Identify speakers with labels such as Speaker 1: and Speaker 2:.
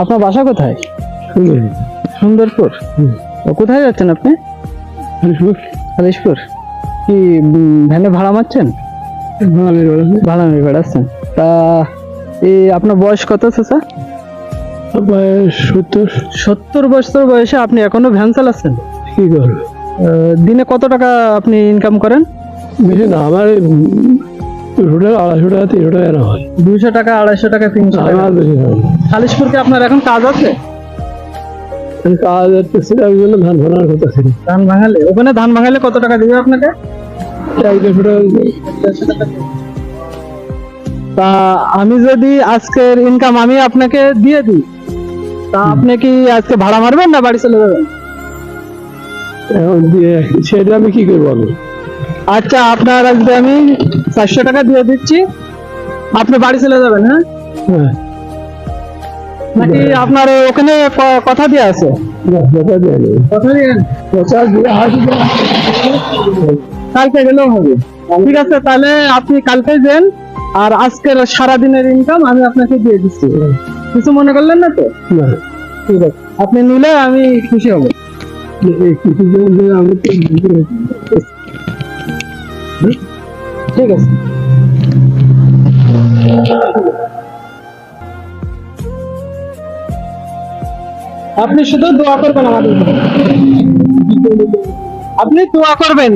Speaker 1: আপনার বাসা কোথায়? সুন্দরপুর। ও, কোথায় যাচ্ছেন আপনি? খালিশপুর কি ভ্যানে ভাড়া মারছেন? ভাড়া নিয়ে বেড়াচ্ছেন। তা এই আপনার বয়স কত স্যার?
Speaker 2: সত্তর।
Speaker 1: সত্তর বছর বয়সে আপনি এখনও ভ্যান চালাচ্ছেন?
Speaker 2: কি করব?
Speaker 1: দিনে কত টাকা আপনি ইনকাম করেন?
Speaker 2: বেশি না আমার আড়াইশো টাকা তিনশো টাকা এরকম হয়।
Speaker 1: দুইশো টাকা আড়াইশো টাকা তিনশো টাকা।
Speaker 2: আমার বেশি হয়।
Speaker 1: আপনার এখন কাজ আছে?
Speaker 2: আমি কাজ বললাম ধান ভাড়ার কথা ছিল।
Speaker 1: ধান ভাঙালে? ওখানে ধান ভাঙালে কত টাকা দিবে আপনাকে?
Speaker 2: এক দেড়শো টাকা
Speaker 1: তা আমি যদি আজকের ইনকাম আমি আপনাকে দিয়ে দিই তা আপনি কি আজকে ভাড়া মারবেন না বাড়ি চলে যাবেন?
Speaker 2: সেটা আমি কি করব
Speaker 1: আচ্ছা আপনার আজকে আমি চারশো টাকা দিয়ে দিচ্ছি। আপনি বাড়ি চলে যাবেন হ্যাঁ?
Speaker 2: হ্যাঁ।
Speaker 1: নাকি আপনার ওখানে কথা দিয়ে আছে। কালকে গেলেও হবে। ঠিক আছে তাহলে আপনি কালকে যান আর আজকের সারা দিনের ইনকাম আমি আপনাকে দিয়ে দিচ্ছি। কিছু মনে করলেন না তো? ঠিক আছে। আপনি নিলে আমি খুশি হব।
Speaker 2: আমি
Speaker 1: ঠিক আছে আপনি শুধু দোয়া করবেন আমাদের জন্য। আপনি দোয়া করবেন